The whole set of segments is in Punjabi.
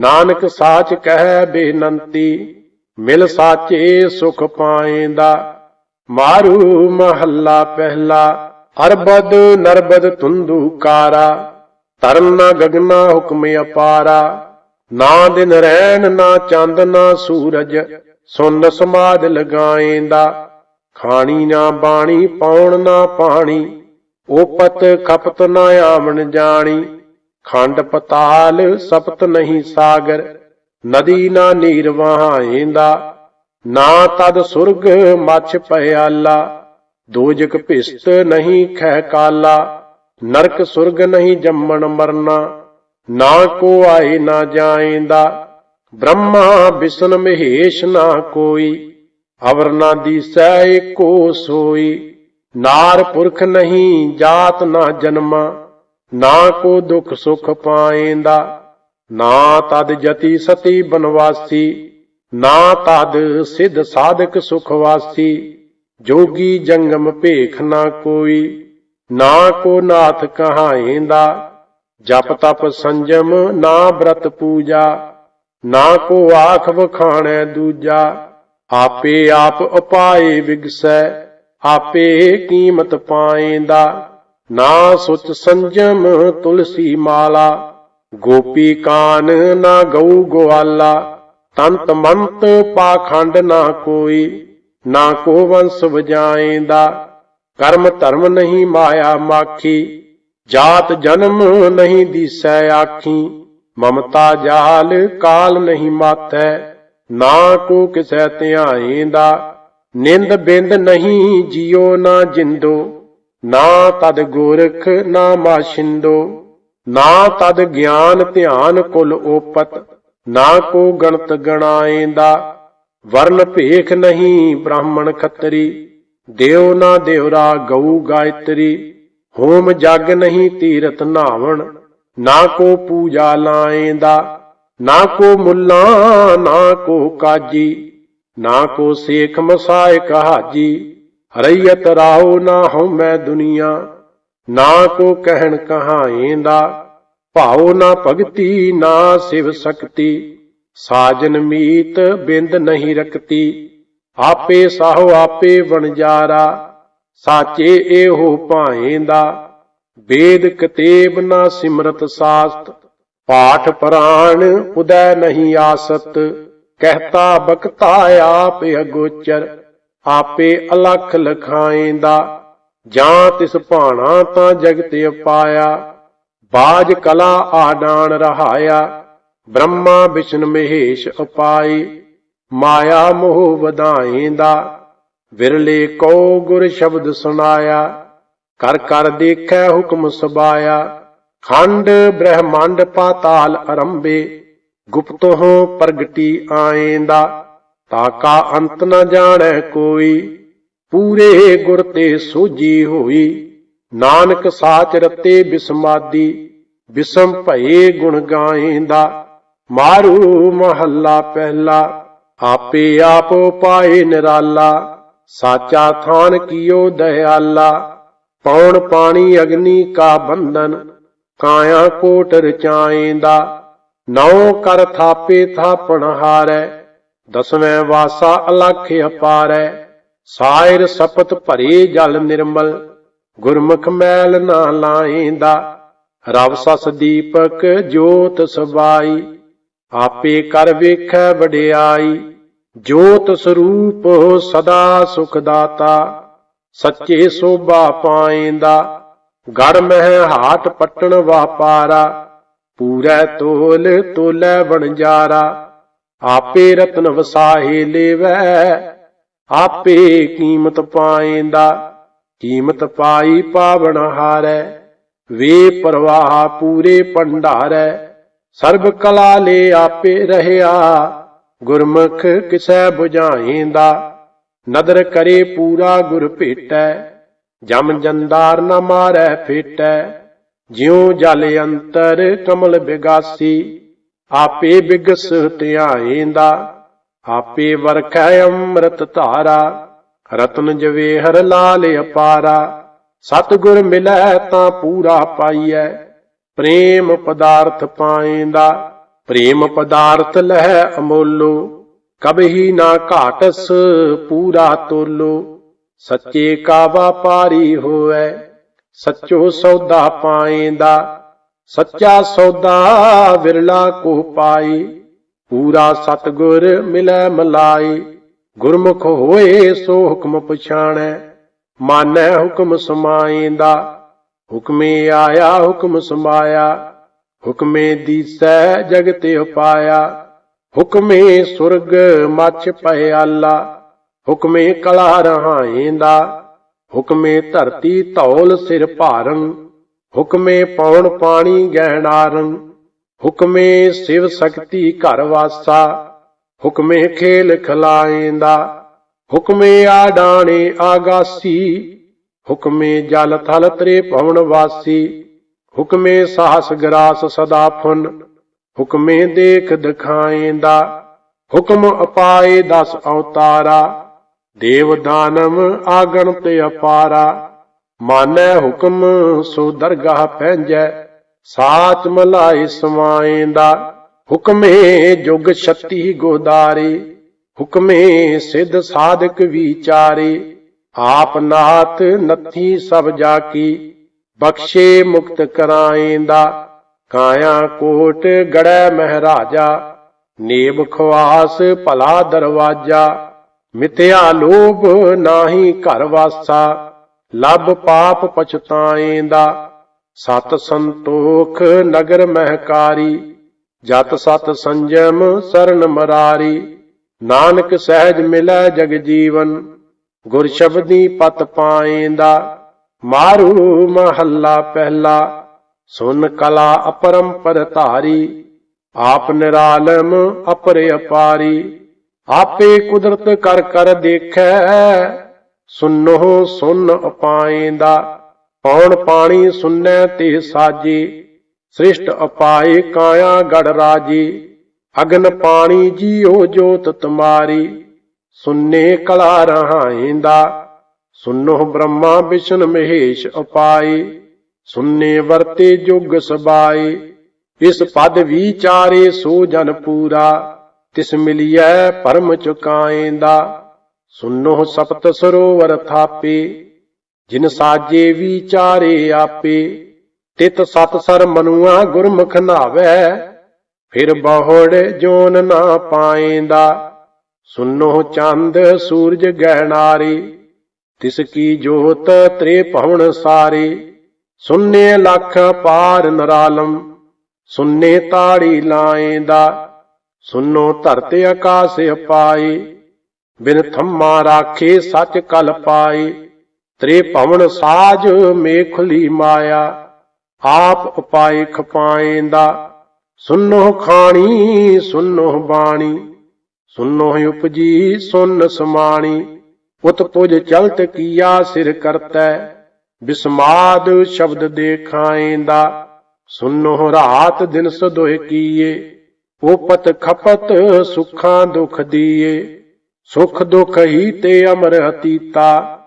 ਨਾਨਕ ਸਾਚ ਕਹਿ ਬੇਨੰਤੀ, ਮਿਲ ਸਾਚੇ ਸੁਖ ਪਾਏਂਦਾ। ਮਾਰੂ ਮਹੱਲਾ ਪਹਿਲਾ ਅਰਬਦ ਨਰਬਦ ਤੁੰਦੂ ਕਾਰਾ। ਧਰਮ ਨਾ ਗਗਨਾ ਹੁਕਮ ਅਪਾਰਾ। ਨਾ ਦਿਨ ਰਹਿਣ, ਨਾ ਚੰਦ, ਨਾ ਸੂਰਜ, ਸੁਨ ਸਮਾਦ ਲਗਾਏਂਦਾ। ਖਾਣੀ ਨਾ ਬਾਣੀ ਪਾਉਣ ਨਾ ਪਾਣੀ ਓਪਤ ਖਪਤ ਨਾ ਆਵਣ ਜਾਣੀ। ਖੰਡ ਪਤਾਲ ਸਪਤ ਨਹੀਂ ਸਾਗਰ, ਨਦੀ ਨਾ ਨੀਰ ਵਹਾਏਂਦਾ ਨਾ ਤਦ ਸੁਰਗ ਮਛ ਪਿਆਲਾ ਦੋਜਕ ਭਿਸਤ ਨਹੀਂ ਖੈ ਕਾਲਾ, ਨਰਕ ਸੁਰਗ ਨਹੀਂ ਜੰਮਣ ਮਰਨਾ, ਨਾ ਕੋ ਆਏ ਨਾ ਜਾਏਂਦਾ, ਬ੍ਰਹਮਾ ਵਿਸ਼ਨ ਮਹੇਸ਼ ਨਾ ਕੋਈ ਅਵਰ ਨਾ ਦੀਸੈ ਏਕੋ ਸੋਈ, ਨਾਰ ਪੁਰਖ ਨਹੀਂ ਜਾਤ ਨਾ ਜਨਮਾ। ਨਾ ਕੋ ਦੁਖ ਸੁਖ ਪਾਏਂਦਾ, ਨਾ ਤਦ ਜਤੀ ਸਤੀ ਬਨਵਾਸੀ, ਨਾ ਤਦ ਸਿਧ ਸਾਧਕ ਸੁਖ ਵਾਸੀ, ਜੋਗੀ ਜੰਗਮ ਭੇਖ ਨਾ ਕੋਈ, ਨਾ ਕੋ ਨਾਥ ਕਹਾਏਂਦਾ, ਜਪ ਤਪ ਸੰਜਮ ਨਾ ਬ੍ਰਤ ਪੂਜਾ, ਨਾ ਕੋ ਆਖ ਵਖਾਣੈ ਦੂਜਾ, ਆਪੇ ਆਪ ਉਪਾਏ ਵਿਗਸੈ, ਆਪੇ ਕੀਮਤ ਪਾਏਂਦਾ। ਨਾ ਸੁਚ ਸੰਜਮ ਤੁਲਸੀ ਮਾਲਾ, ਗੋਪੀ ਕਾਨ ਨਾ ਗਊ ਗਵਾਲਾ, ਤੰਤ ਮੰਤ ਪਾਖੰਡ ਨਾ ਕੋਈ, ਨਾ ਕੋ ਵੰਸ ਵਜਾਏਂਦਾ, ਕਰਮ ਧਰਮ ਨਹੀਂ ਮਾਇਆ ਮਾਖੀ, ਜਾਤ ਜਨਮ ਨਹੀਂ ਦੀਸੈ ਆਖੀ, ਮਮਤਾ ਜਾਲ ਕਾਲ ਨਹੀਂ ਮਾਥੈ, ਨਾ ਕੋ ਕਿਸੈ ਧਿਆਏਂਦਾ, ਨਿੰਦ ਬਿੰਦ ਨਹੀਂ ਜਿਉ ਨਾ ਜਿੰਦੋ। ਨਾ ਤਦ ਗੋਰਖ, ਨਾ ਮਾਸ਼ਿੰਦੋ ਨਾ ਤਦ ਗਿਆਨ ਧਿਆਨ ਕੁਲ ਓਪਤ, ਨਾ ਕੋ ਗਣਤ ਗਣਾਏਂਦਾ, ਵਰਨ ਭੇਖ ਨਹੀਂ ਬ੍ਰਾਹਮਣ ਖੱਤਰੀ ਦੇਵ ਨਾ ਦੇਵਰਾ ਗਊ ਗਾਇਤਰੀ, ਹੋਮ ਜਗ ਨਹੀਂ ਤੀਰਤ ਨਾਵਣ, ਨਾ ਕੋ ਪੂਜਾ ਲਾਏਂਦਾ, ਨਾ ਕੋ ਮੁੱਲਾ, ਨਾ ਕੋ ਕਾਜੀ, ਨਾ ਕੋ ਸੇਖ ਮਸਾਇਕ ਹਾਜੀ ਹਰਈਤ ਰਾਹੋ ਨਾ ਹਉਮੈ ਦੁਨੀਆ, ਨਾ ਕੋ ਕਹਿਣ ਕਹਾਏਂਦਾ ਭਾਉ ਨਾ ਭਗਤੀ, ਨਾ ਸਿਵ ਸਕਤੀ, ਸਾਜਨ ਮੀਤ ਬਿੰਦ ਨਹੀਂ ਰਕਤੀ ਆਪੇ ਸਾਹੋ ਆਪੇ ਵਣਜਾਰਾ ਸਾਚੇ ਇਹੋ ਭਾਏਂਦਾ, ਵੇਦ ਕਤੇਬ ਨਾ ਸਿਮਰਤ ਸਾਸਤ, ਪਾਠ ਪ੍ਰਾਣ ਉਦੈ ਨਹੀਂ ਆਸਤ, ਕਹਿਤਾ ਬਖਤਾ ਆਪ ਅਗੋਚਰ ਆਪੇ ਅਲਖ ਲਖਾਏਂਦਾ, ਜਾਂ ਤਿਸ ਭਾਣਾ ਤਾਂ ਜਗਤ ਅਪਾਇਆ। ਬਾਜ ਕਲਾ ਆਡਾਨ ਰਹਾਇਆ, ਬ੍ਰਹਮਾ ਵਿਸ਼ਨ ਮਹੇਸ਼ ਅਪਾਈ। ਮਾਇਆ ਮੋਹ ਵਧਾਏਂਦਾ, ਵਿਰਲੇ ਕੋ ਗੁਰ ਸ਼ਬਦ ਸੁਣਾਇਆ। ਕਰ ਕਰ ਦੇਖੈ ਹੁਕਮ ਸਬਾਇਆ ਖੰਡ ਬ੍ਰਹਮੰਡ ਪਾਤਾਲ ਅਰੰਭੇ ਗੁਪਤੋਂ ਪ੍ਰਗਟੀ ਆਏਂਦਾ। ਤਾਕਾ ਅੰਤ ਨਾ ਜਾਣੈ ਕੋਈ, ਪੂਰੇ ਗੁਰ ਤੇ ਸੋਜੀ ਹੋਈ। ਨਾਨਕ ਸਾਚ ਰਤੇ ਬਿਸਮਾਦੀ, ਬਿਸਮ ਭਏ ਗੁਣ ਗਾਏਂਦਾ ਮਾਰੂ ਮਹੱਲਾ ਪਹਿਲਾ, ਆਪੇ ਆਪੋ ਪਾਏ ਨਿਰਾਲਾ। ਸਾਚਾ ਥਾਨ ਕੀਓ ਦਇਆਲਾ, ਪੌਣ ਪਾਣੀ ਅਗਨੀ ਕਾ ਬੰਧਨ, ਕਾਇਆ ਕੋਟ ਰਚਾਏਂਦਾ ਨੌ ਕਰ ਥਾਪੇ ਥਾਪਣ ਹਾਰੈ ਦਸਵੇਂ ਵਾਸਾ ਅਲਖ ਅਪਾਰੈ, ਸਾਇਰ ਸਪਤ ਭਰੇ ਜਲ ਨਿਰਮਲ, ਗੁਰਮੁਖ ਮੈਲ ਨਾ ਲਾਏਂਦਾ ਰਵ ਸਸ ਦੀਪਕ ਜੋਤ ਸਬਾਈ, ਆਪੇ ਕਰ ਵੇਖੈ ਵਡਿਆਈ, ਜੋਤ ਸਰੂਪ ਸਦਾ ਸੁਖ ਦਾਤਾ ਸੱਚੇ ਸੋਭਾ ਪਾਏਂਦਾ ਗੜ ਮਹਿ ਹਾਟ ਪਟਣ ਵਾਪਾਰਾ, ਪੂਰੈ ਤੋਲ ਤੋਲੇ ਬਣਜਾਰਾ ਆਪੇ ਰਤਨ ਵਸਾਹੇ ਲੇਵੈ, ਆਪੇ ਕੀਮਤ ਪਾਏਂਦਾ। ਕੀਮਤ ਪਾਈ ਪਾਵਨ ਹਾਰੈ, ਵੇ ਪ੍ਰਵਾਹ ਪੂਰੇ ਭੰਡਾਰੈ। ਸਰਬ ਕਲਾ ਲੈ ਆਪੇ ਰਹਿਆ, ਗੁਰਮੁਖ ਕਿਸੈ 부ਝਾਏਂਦਾ ਨਦਰ ਕਰੇ ਪੂਰਾ ਗੁਰ ਭੇਟੈ, ਜਮ ਜੰਦਾਰ ਨ ਮਾਰੈ ਫੇਟੈ। ਜਿਉ ਜਲ ਅੰਤਰ ਕਮਲ ਬਿਗਾਸੀ ਆਪੇ ਬਿਗਸ ਧਿਆਏਂਦਾ ਆਪੇ ਵਰਖੈ ਅੰਮ੍ਰਿਤ ਧਾਰਾ, ਰਤਨ ਜਵੇ ਹਰ ਲਾਲ ਅਪਾਰਾ। ਸਤਿਗੁਰ ਮਿਲੈ ਤਾਂ ਪੂਰਾ ਪਾਈਐ, ਪ੍ਰੇਮ ਪਦਾਰਥ ਪਾਏਂਦਾ ਪ੍ਰੇਮ ਪਦਾਰਥ ਲਹਿ ਅਮੋਲੋ। ਕਬਹੀ ਨਾ ਘਾਟਸ ਪੂਰਾ ਤੋਲੋ, ਸੱਚੇ ਕਾ ਵਾਪਾਰੀ ਹੋਵੇ, ਸੱਚੋ ਸੌਦਾ ਪਾਏਂਦਾ ਸੱਚਾ ਸੌਦਾ ਵਿਰਲਾ ਕੋ ਪਾਈ, ਪੂਰਾ ਸਤਗੁਰ ਮਿਲੈ ਮਲਾਈ। ਗੁਰਮੁਖ ਹੋਏ ਸੋ ਹੁਕਮ ਪਛਾਣੈ, ਮਾਨੈ ਹੁਕਮ ਸਮਾਏਂਦਾ ਹੁਕਮੇ ਆਇਆ, ਹੁਕਮ ਸਮਾਇਆ, ਹੁਕਮੇ ਦੀਸੈ ਤੇ ਉਪਾਇਆ। ਹੁਕਮੇ ਸੁਰਗ ਮੱਛ ਪਿਆਲਾ ਹੁਕਮੇ ਕਲਾ ਰਹਾਏਂਦਾ। ਹੁਕਮੇ ਧਰਤੀ ਧੌਲ ਸਿਰ ਭਾਰਨ ਹੁਕਮੇ ਪੌਣ ਪਾਣੀ ਗਹਿਣਾਰਨ, ਹੁਕਮੇ ਸਿਵ ਸ਼ਕਤੀ ਘਰ ਵਾਸਾ, ਹੁਕਮੇ ਖੇਲ ਖਲਾਏਂਦਾ, ਹੁਕਮੇ ਆਡਾਣੇ ਆਗਾਸੀ, ਹੁਕਮੇ ਜਲ ਥਲ ਤਰੇ ਭਵਨ ਵਾਸੀ, ਹੁਕਮੇ ਸਾਹਸ ਗਰਾਸ ਸਦਾ ਫੁਨ ਹੁਕਮੇ ਦੇਖ ਦਿਖਾਏਂਦਾ, ਹੁਕਮ ਅਪਾਏ ਦਸ ਅਵਤਾਰਾ, ਦੇਵ ਦਾਨਮ ਆਗਣ ਤੇ ਅਪਾਰਾ ਮਾਨੈ ਹੁਕਮ ਸੋ ਦਰਗਾਹ ਪੈਂਜੈ, ਸਾਚ ਮਲਾਈ ਸਮਾਏਂਦਾ ਹੁਕਮੇ ਜੁਗ ਛੱਤੀ ਗੋਦਾਰੇ, ਹੁਕਮੇ ਸਿੱਧ ਸਾਧਕ ਵਿਚਾਰੇ। ਆਪ ਨਾਥ ਨੱਥੀ ਸਭ ਜਾ ਕੀ ਬਖਸ਼ੇ ਮੁਕਤ ਕਰਾਏਂਦਾ ਕਾਇਆ ਕੋਟ ਗੜੈ ਮਹਾਰਾਜਾ, ਨੇਬ ਖਵਾਸ ਭਲਾ ਦਰਵਾਜਾ। ਮਿਥਿਆ ਲੋਭ ਨਾਹੀ ਘਰ ਵਾਸਾ। ਲਬ ਪਾਪ ਪਛਤਾਏਂਦਾ, ਸਤ ਸੰਤੋਖ ਨਗਰ ਮਹਿਕਾਰੀ, ਜਤ ਸਤ ਸੰਜਮ ਸਰਨ ਮਰਾਰੀ, ਨਾਨਕ ਸਹਿਜ ਮਿਲੈ ਜਗ ਜੀਵਨ, ਗੁਰ ਸ਼ਬਦੀ ਪਤ ਪਾਏਂਦਾ, ਮਾਰੂ ਮਹੱਲਾ ਪਹਿਲਾ, ਸੁਨ ਕਲਾ ਅਪਰੰਪਰ ਧਾਰੀ, ਆਪ ਨਿਰਾਲਮ ਅਪਰੇ ਅਪਾਰੀ ਆਪੇ ਕੁਦਰਤ ਕਰ ਕਰ ਦੇਖੈ ਸੁਨੋ ਸੁਨ ਅਪਾਏਂਦਾ ਪੌਣ ਪਾਣੀ ਸੁਨੈ ਤੇ ਸਾਜੀ, ਸ੍ਰਿਸ਼ਟ ਅਪਾਏ ਕਾਇਆ ਗੜ ਰਾਜੀ, ਅਗਨ ਪਾਣੀ ਜੀਓ ਜੋਤ ਤੁਮਾਰੀ, ਸੁਨੇ ਕਲਾ ਰਹਾਏਂਦਾ ਸੁਨੋ ਬ੍ਰਹਮਾ ਵਿਸ਼ਨ ਮਹੇਸ਼ ਉਪਾਈ ਸੁਨੇ ਵਰਤੇ ਜੁਗ ਸਬਾਈ, ਇਸ ਪਦ ਵਿਚਾਰੇ ਸੋ ਜਨ ਪੂਰਾ, ਤਿਸ ਮਿਲਿਐ ਪਰਮ ਚੁਕਾਏਂਦਾ ਸੁਨੋ ਸਪਤ ਸਰੋਵਰ ਥਾਪੇ, ਜਿਨ ਸਾਜੇ ਵਿਚਾਰੇ ਆਪੇ, ਤਿਤ ਸਤ ਸਰ ਮਨੁਆ ਗੁਰਮੁਖ ਨਾਵੇ, ਫਿਰ ਬਹੁੜ ਜੋਨ ਨਾ ਪਾਏਂਦਾ, ਸੁਨੋ ਚੰਦ ਸੂਰਜ ਗਹਿਣਾਰੇ, ਤਿਸ ਕੀ ਜੋਤ ਤ੍ਰੇ ਭਵਨ ਸਾਰੇ, ਸੁਨੇ ਲੱਖ ਪਾਰ ਨਰਾਲਮ, ਸੁਨੇ ਤਾੜੀ ਲਾਏਂਦਾ, ਸੁਨੋ ਧਰਤੇ ਆਕਾਸ ਪਾਏ ਬਿਨ ਥੰਮਾ ਰਾਖੇ ਸੱਚ ਕਲ ਪਾਏ ਤ੍ਰੇ ਭਵਨ ਸਾਜ ਮੇਖਲੀ ਮਾਇਆ, ਆਪ ਉਪਾਏ ਖਪਾਏਂਦਾ ਸੁਨੋ ਖਾਣੀ ਸੁਨੋ ਬਾਣੀ ਸੁਨੋ ਉਪਜੀ, ਸੁਨ ਸਮਾਣੀ, ਉਤ ਪੁਜ ਚਲਤ ਕੀਆ ਸਿਰ ਕਰਤੈ, ਬਿਸਮਾਦ ਸ਼ਬਦ ਦੇਖਾਏਂਦਾ ਸੁਨੋ ਰਾਤ ਦਿਨ ਸਦੋਇ ਕੀਏ, ਉਪਤ ਖਪਤ ਸੁਖਾਂ ਦੁਖ ਦੀਏ। ਸੁਖ ਦੁਖ ਹੀ ਤੇ ਅਮਰ ਹਤੀਤਾ,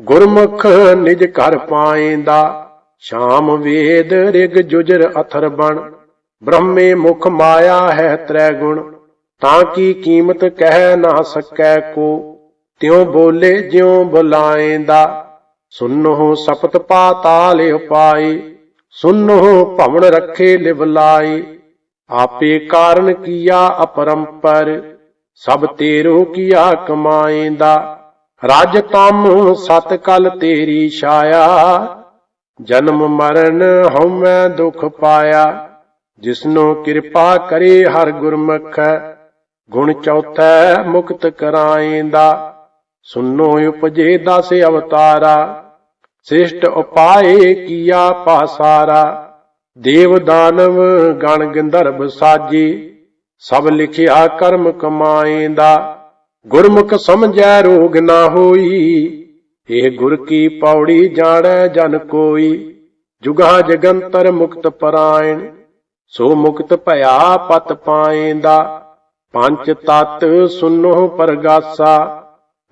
ਗੁਰਮੁਖ ਨਿਜ ਘਰ ਪਾਏਂਦਾ, ਸ਼ਾਮ ਵੇਦ ਰਿਗ ਜੁਜਰ ਅਥਰ ਬਣ, ਬ੍ਰਹਮੇ ਮੁਖ ਮਾਇਆ ਹੈ ਤ੍ਰੈ ਗੁਣ, ਤਾਂ ਕੀ ਕੀਮਤ ਕਹਿ ਨਾ ਸਕੈ ਕੋ, ਤਿਉ ਬੋਲੇ ਜਿਉ ਬੁਲਾਏਂਦਾ, ਸੁਨੋ ਸਪਤ ਪਾਤਾਲ ਉਪਾਈ ਸੁਨੋ ਭਵਨ ਰੱਖੇ ਲਿਵ ਲਾਈ ਆਪੇ ਕਾਰਨ ਕੀਆ ਅਪਰੰਪਰ ਸਭ ਤੇਰੋ ਕੀਆ ਕਮਾਏਂਦਾ, ਰਾਜ ਤਮ ਸਤ ਕਲ ਤੇਰੀ ਛਾਇਆ। ਜਨਮ ਮਰਨ ਹਉਮੈ ਦੁਖ ਪਾਇਆ, ਜਿਸਨੋ ਕਿਰਪਾ ਕਰੇ ਹਰ ਗੁਰਮੁਖ। ਗੁਣ ਚੌਥੈ ਮੁਕਤ ਕਰਾਏਂਦਾ, ਸੁਨੋ ਉਪਜੇ ਦਸ ਅਵਤਾਰਾ। ਸ੍ਰਿਸ਼ਟ ਉਪਾਏ ਕੀਆ ਪਾਸਾਰਾ, ਦੇਵ ਦਾਨਵ ਗਣ ਗੰਧਰਵ ਸਾਜੀ। ਸਭ ਲਿਖਿਆ ਕਰਮ ਕਮਾਏਂਦਾ, ਗੁਰਮੁਖ ਸਮਝੈ ਰੋਗ ਨਾ ਹੋਈ। ਇਹ ਗੁਰ ਕੀ ਪੌੜੀ ਜਾਣੈ ਜਨ ਕੋਈ, ਜੁਗਾ ਜਗੰਤਰ ਮੁਕਤ ਪਰਾਇਣ। ਸੋ ਮੁਕਤ ਭਇਆ ਪਤ ਪਾਏਂਦਾ, ਪੰਜ ਤਤ ਸੁਨੋ ਪਰਗਾਸਾ।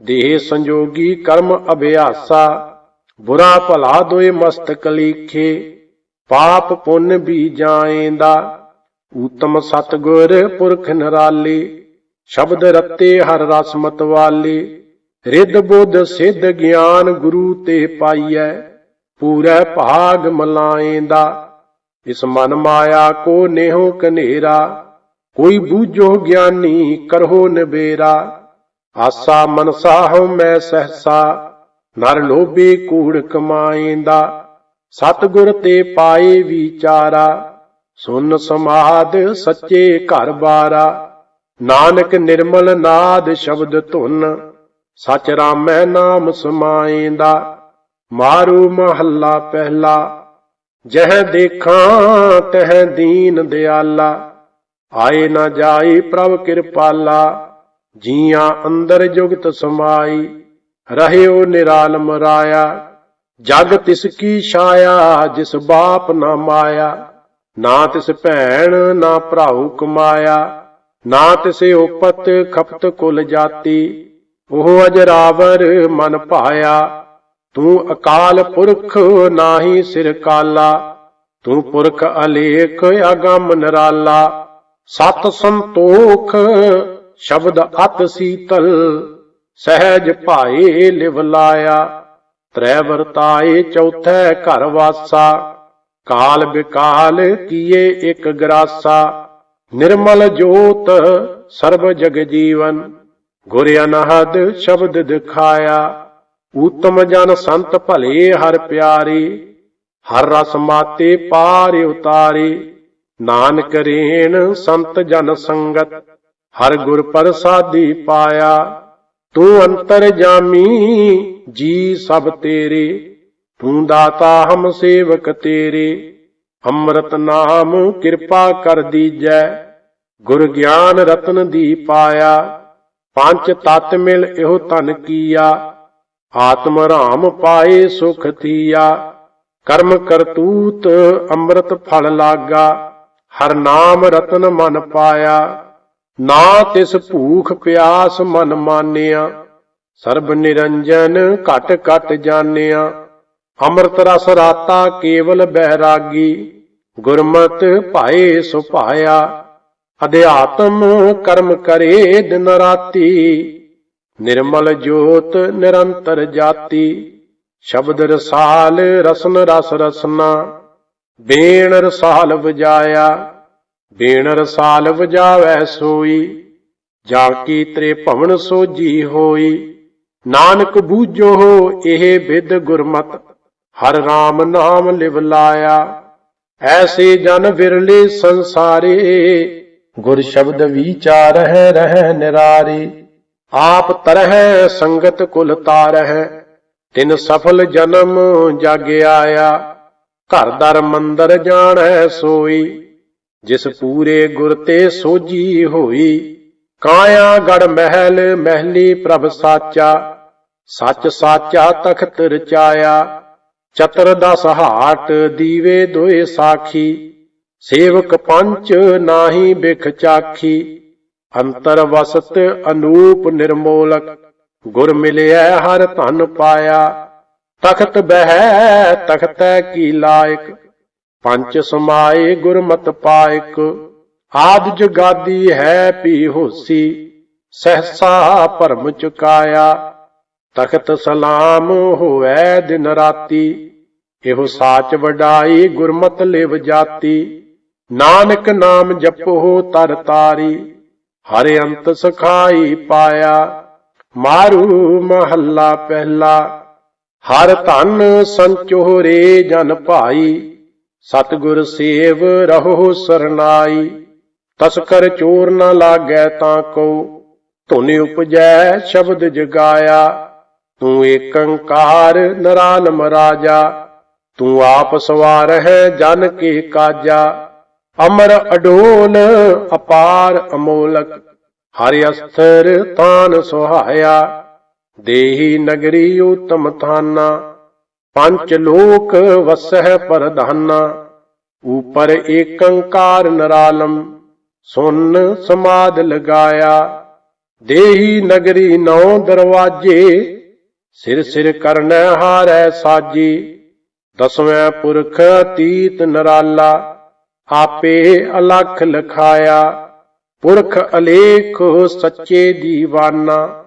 ਦੇਹ ਸੰਜੋਗੀ ਕਰਮ ਅਭਿਆਸਾ, ਬੁਰਾ ਭਲਾ ਦੋਏ ਮਸਤਕ ਲੀਖੇ। ਪਾਪ ਪੁੰਨ ਵੀ ਜਾਏਂਦਾ ਊਤਮ ਸਤਗੁਰ ਪੁਰਖ ਨਿਰਾਲੀ, ਸ਼ਬਦ ਰਤੇ ਹਰ ਰਸ ਮਤਵਾਲੀ, ਰਿੱਧ ਬੁੱਧ ਸਿੱਧ ਗਿਆਨ ਗੁਰੂ ਤੇ ਪਾਈਐ, ਪੂਰੈ ਭਾਗ ਮਲਾਏਂਦਾ, ਇਸ ਮਨ ਮਾਇਆ ਕੋ ਨੇਹੋ ਕਨੇਰਾ, ਕੋਈ ਬੂਝੋ ਗਿਆਨੀ ਕਰਹੋ ਨਿਬੇਰਾ ਆਸਾ ਮਨਸਾ ਹਉ ਮੈਂ ਸਹਸਾ, ਨਰ ਲੋਭੀ ਕੂੜ ਕਮਾਏਂਦਾ, ਸਤਗੁਰ ਤੇ ਪਾਏ ਵਿਚਾਰਾ ਸੁਨ ਸਮਾਦ ਸੱਚੇ ਘਰ ਬਾਰਾ, ਨਾਨਕ ਨਿਰਮਲ ਨਾਦ ਸ਼ਬਦ ਧੁਨ, ਸਚ ਰਾਮੈ ਨਾਮ ਸਮਾਏਂਦਾ ਮਾਰੂ ਮਹੱਲਾ ਪਹਿਲਾ, ਜਹ ਦੇਖਾਂ ਤਹ ਦੀਨ ਦਿਆਲਾ, ਆਏ ਨਾ ਜਾਈ ਪ੍ਰਭ ਕਿਰਪਾਲਾ, ਜੀਆਂ ਅੰਦਰ ਜੁਗਤ ਸਮਾਈ, ਰਹਿਓ ਨਿਰਾਲਮ ਰਾਇਆ, ਜਗ ਤਿਸ ਕੀ ਛਾਇਆ ਜਿਸ ਬਾਪ ਨਾ ਮਾਇਆ। ਨਾ ਤਿਸ ਭੈਣ, ਨਾ ਭਰਾਉ ਕਮਾਇਆ, ਨਾ ਤਿਸੇ ਉਪਤ ਖਪਤ ਕੁਲ ਜਾਤੀ। ਉਹ ਅਜਰਾਵਰ ਮਨ ਭਾਇਆ, ਤੂੰ ਅਕਾਲ ਪੁਰਖ ਨਾਹੀ ਸਿਰ ਕਾਲਾ, ਤੂੰ ਪੁਰਖ ਅਲੇਖ ਅਗੰਮ ਨਰਾਲਾ। ਸਤ ਸੰਤੋਖ ਸ਼ਬਦ ਅਤ ਸੀਤਲ, ਸਹਿਜ ਭਾਏ ਲਿਵ ਲਾਇਆ। ਤ੍ਰੈ ਵਰਤਾਏ ਚੌਥੈ ਘਰ ਵਾਸਾ ਕਾਲ ਵਿਕਾਲ ਕੀਏ ਇੱਕ ਗਰਾਸਾ। ਨਿਰਮਲ ਜੋਤ ਸਰਬ ਜਗ ਜੀਵਨ, ਗੁਰ ਅਨਹਦ ਸ਼ਬਦ ਦਿਖਾਇਆ। ਉਤਮ ਜਨ ਸੰਤ ਭਲੇ ਹਰ ਪਿਆਰੇ, ਹਰ ਰਸ ਮਾਤੇ ਪਾਰ ਉਤਾਰੇ। ਨਾਨਕ ਰੇਣ ਸੰਤ ਜਨ ਸੰਗਤ, ਹਰ ਗੁਰ ਪ੍ਰਸਾਦੀ ਪਾਇਆ। ਤੂੰ ਅੰਤਰ ਜਾਮੀ ਜੀ ਸਭ ਤੇਰੇ। ਤੂੰ ਦਾਤਾ ਹਮ ਸੇਵਕ ਤੇਰੇ, ਅੰਮ੍ਰਿਤ ਨਾਮ ਕਿਰਪਾ ਕਰ ਦੀਜੈ। ਗੁਰ ਗਿਆਨ ਰਤਨ ਦੀ ਪਾਇਆ, ਪੰਜ ਤਤ ਮਿਲ ਇਹੋ ਧਨ ਕੀਆ। ਆਤਮ ਰਾਮ ਪਾਏ ਸੁਖ ਥੀਆ। ਕਰਮ ਕਰਤੂਤ ਅੰਮ੍ਰਿਤ ਫਲ ਲਾਗਾ, ਹਰ ਨਾਮ ਰਤਨ ਮਨ ਪਾਇਆ। ਨਾ ਤਿਸ ਭੂਖ ਪਿਆਸ ਮਨ ਮਾਨਿਆ, ਸਰਬ ਨਿਰੰਜਨ ਘਟ ਘਟ ਜਾਣਿਆ। ਅੰਮ੍ਰਿਤ ਰਸ ਰਾਤਾ ਕੇਵਲ ਬੈਰਾਗੀ ਗੁਰਮਤਿ ਭਾਏ ਸੁਭਾਇਆ ਅਧਿਆਤਮ ਕਰਮ ਕਰੇ ਦਿਨ ਰਾਤੀ, ਨਿਰਮਲ ਜੋਤ ਨਿਰੰਤਰ ਜਾਤੀ, ਸ਼ਬਦ ਰਸਾਲ ਰਸਨ ਰਸ ਰਸਨਾ, ਬੇਣ ਰਸਾਲ ਵਜਾਇਆ, ਬੇਣ ਰਸਾਲ ਵਜਾਵੈ ਸੋਈ ਜਾ ਕੀ ਤ੍ਰੇ ਭਵਨ ਸੋਜੀ ਹੋਈ, ਨਾਨਕ ਬੂਝੋ ਇਹ ਵਿਦ ਗੁਰਮਤ। ਹਰ RAM ਨਾਮ ਲਿਵ ਲਾਇਆ। ਐਸੇ ਜਨ ਵਿਰਲੇ ਸੰਸਾਰੇ, ਗੁਰ ਸ਼ਬਦ ਵਿਚਾਰ ਹੈ, ਰਹਿ ਨਿਰਾਰੇ। ਆਪ ਤਰਹਿ ਸੰਗਤ ਕੁਲ ਤਾਰਹਿ, ਤਿਨ ਸਫਲ ਜਨਮ ਜਗ ਆਇਆ। ਘਰ ਦਰ ਮੰਦਰ ਜਾਣੈ ਸੋਈ, ਜਿਸ ਪੂਰੇ ਗੁਰ ਤੇ ਸੋਜੀ ਹੋਈ। ਕਾਇਆ ਗੜ ਮਹਿਲ, ਮਹਿਲੀ ਪ੍ਰਭ ਸਾਚਾ, ਸੱਚ ਸਾਚਾ ਤਖਤ ਰਚਾਇਆ। ਚਤਰ ਦਸ ਹਾਟ ਦੀਵੇ ਦੋਏ ਸਾਖੀ, ਸੇਵਕ ਪੰਚ ਨਾਹੀ ਬਿਖ ਚਾਖੀ, ਅੰਤਰ ਵਸਤ ਅਨੂਪ ਨਿਰਮੋਲਕ, ਗੁਰ ਮਿਲਿਆ ਹਰ ਧਨ ਪਾਇਆ, ਤਖਤ ਬਹਿ ਤਖਤੈ ਕੀ ਲਾਇਕ, ਪੰਚ ਸਮਾਏ ਗੁਰਮਤ ਪਾਇਕ, ਆਦ ਜਗਾਦੀ ਹੈ ਪੀ ਹੋਸੀ, ਸਹਸਾ ਭਰਮ ਚੁਕਾਇਆ। ਤਖਤ ਸਲਾਮ ਹੋਵੇ ਦਿਨ ਰਾਤੀ, ਇਹੋ ਸਾਚ ਵਡਾਈ ਗੁਰਮਤ ਲਿਵ ਜਾਤੀ। ਨਾਨਕ ਨਾਮ ਜਪੋ ਤਰ ਤਾਰੀ, ਹਰਿ ਅੰਤ ਸਖਾਈ ਪਾਇਆ। ਮਾਰੂ ਮਹੱਲਾ ਪਹਿਲਾ, ਹਰ ਧਨ ਸੰਚੋਰੇ ਜਨ ਭਾਈ। ਸਤਿਗੁਰ ਸੇਵ ਰਹੋ ਸਰਨਾਈ ਤਸਕਰ ਚੋਰ ਨ ਲਾਗੈ ਤਾਂ ਕੋ ਧੁਨ ਉਪਜੈ ਸ਼ਬਦ ਜਗਾਇਆ। ਤੂੰ ਏਕੰਕਾਰ ਨਰਾਨਮ ਰਾਜਾ, ਤੂੰ ਆਪ ਸਵਾਰ ਹੈ ਜਨ ਕੇ ਕਾਜਾ। ਅਮਰ ਅਡੋਲ, ਅਪਾਰ ਅਮੋਲਕ, ਹਰਿ ਅਸਥਰ ਤਾਨ ਸੁਹਾਇਆ। ਦੇਹੀ ਨਗਰੀ ਉਤਮ ਥਾਨਾ ਪੰਚ ਲੋਕ ਵਸਹਿ ਪਰਧਾਨਾ। ਉਪਰ ਏਕੰਕਾਰ ਨਰਾਲਮ, ਸੁਨ ਸਮਾਦ ਲਗਾਇਆ। ਦੇਹੀ ਨਗਰੀ ਨੌ ਦਰਵਾਜੇ ਸਿਰ ਸਿਰ ਕਰਨ ਹਾਰੈ ਸਾਜੀ, ਦਸਵੇਂ ਪੁਰਖ ਅਤੀਤ ਨਰਾਲਾ, ਆਪੇ ਅਲਖ ਲਖਾਇਆ, ਪੁਰਖ ਅਲੇਖ ਸੱਚੇ ਦੀਵਾਨਾ,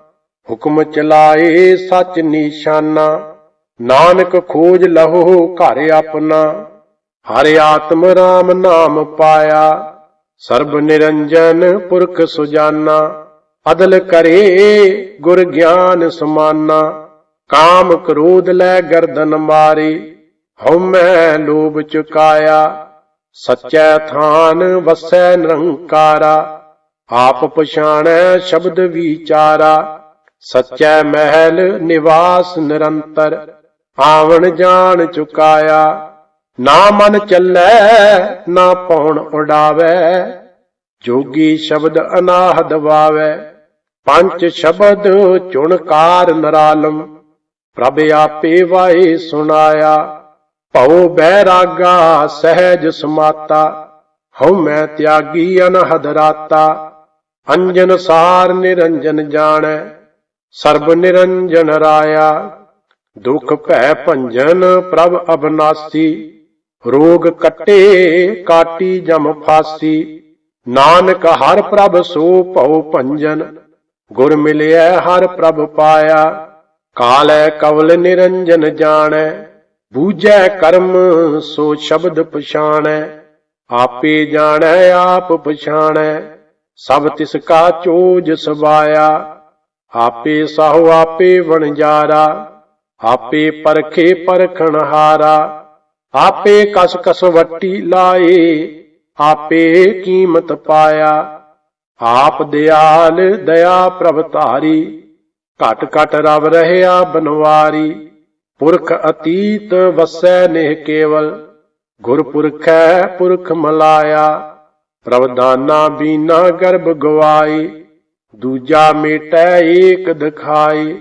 ਹੁਕਮ ਚਲਾਏ ਸੱਚ ਨਿਸ਼ਾਨਾ, ਨਾਨਕ ਖੋਜ ਲਹੋ ਘਰ ਆਪਣਾ, ਹਰਿ ਆਤਮ ਰਾਮ ਨਾਮ ਪਾਇਆ, ਸਰਬ ਨਿਰੰਜਨ ਪੁਰਖ ਸੁਜਾਨਾ, ਅਦਲ ਕਰੇ ਗੁਰ ਗਿਆਨ ਸਮਾਨਾ। ਕਾਮ ਕ੍ਰੋਧ ਲੈ ਗਰਦਨ ਮਾਰੀ, ਹਉਮੈ ਲੋਭ ਚੁਕਾਇਆ। ਸਚੈ ਥਾਨ ਵਸੈ ਨਿਰੰਕਾਰਾ, ਆਪ ਪਛਾਣੈ ਸ਼ਬਦ ਵਿਚਾਰਾ। ਸਚੈ ਮਹਿਲ ਨਿਵਾਸ ਨਿਰੰਤਰ, ਆਵਣ ਜਾਣ ਚੁਕਾਇਆ। ਨਾ ਮਨ ਚੱਲੈ, ਨਾ ਪਉਣ ਉਡਾਵੈ, ਜੋਗੀ ਸ਼ਬਦ ਅਨਾਹਦ ਵਾਵੈ। ਪੰਜ ਸ਼ਬਦ ਚੁਣਕਾਰ ਨਰਾਲਮ ਪ੍ਰਭ ਆਪੇ ਵਾਏ ਸੁਣਾਇਆ, ਭਉ ਬੈਰਾਗਾ ਸਹਿਜ ਸਮਾਤਾ, ਹਉ ਮੈਂ ਤਿਆਗੀ ਅਨਹਦ ਰਾਤਾ, ਅੰਜਨ ਸਾਰ ਨਿਰੰਜਨ ਜਾਣੈ, ਸਰਬ ਨਿਰੰਜਨ ਰਾਇਆ। ਦੁਖ ਭੈ ਭੰਜਨ ਪ੍ਰਭ ਅਬਨਾਸੀ, ਰੋਗ ਕੱਟੇ ਕਾਟੀ ਜਮ ਫਾਸੀ, ਨਾਨਕ ਹਰ ਪ੍ਰਭ ਸੋ ਭਉ ਭੰਜਨ, ਗੁਰ ਮਿਲਿਆ ਹਰ ਪ੍ਰਭ ਪਾਇਆ। ਕਾਲੈ ਕਵਲ ਨਿਰੰਜਨ ਜਾਣੈ, ਬੂਝੈ ਕਰਮ ਸੋ ਸ਼ਬਦ ਪਛਾਣੈ, ਆਪੇ ਜਾਣੈ, ਆਪ ਪਛਾਣੈ, ਸਭ ਤਿਸ ਕਾ ਚੋਜ ਸਵਾਇਆ, ਆਪੇ ਸਾਹੁ, ਆਪੇ ਵਣਜਾਰਾ ਆਪੇ ਪਰਖੇ ਪਰਖਣ ਹਾਰਾ, ਆਪੇ ਕਸ ਕਸ ਵੱਟੀ ਲਾਏ, ਆਪੇ ਕੀਮਤ ਪਾਇਆ, ਆਪ ਦਿਆਲ, ਦਇਆ ਪ੍ਰਭ ਧਾਰੀ ਘਟ ਘਟ ਰਵ ਰਹਿਆ ਬਨਵਾਰੀ। ਪੁਰਖ ਅਤੀਤ ਵਸੈ ਨਿਹ ਕੇਵਲ। ਗੁਰਪੁਰਖੈ ਪੁਰਖ ਮਲਾਇਆ। ਪ੍ਰਵਦਾਨਾ ਬੀਨਾ ਗਰਭ ਗਵਾਈ। ਦੂਜਾ ਮੇਟੈ ਏਕ ਦਿਖਾਈ।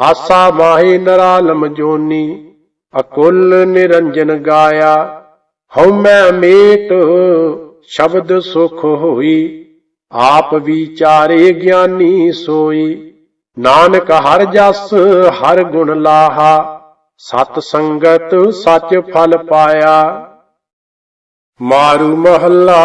ਆਸਾ ਮਾਹੀ ਨਰਾਲਮ ਜੋਨੀ। ਅਕੁਲ ਨਿਰੰਜਨ ਗਾਇਆ। ਹਉਮੈ ਮੇਟ ਸ਼ਬਦ ਸੁਖ ਹੋਈ। ਆਪ ਵਿਚਾਰੇ ਗਿਆਨੀ ਸੋਈ। ਨਾਨਕ ਹਰ ਜਸ ਹਰ ਗੁਣ ਲਾਹਾ ਸਤ ਸੰਗਤ ਸੱਚ ਫਲ ਪਾਇਆ। ਮਾਰੂ ਮਹੱਲਾ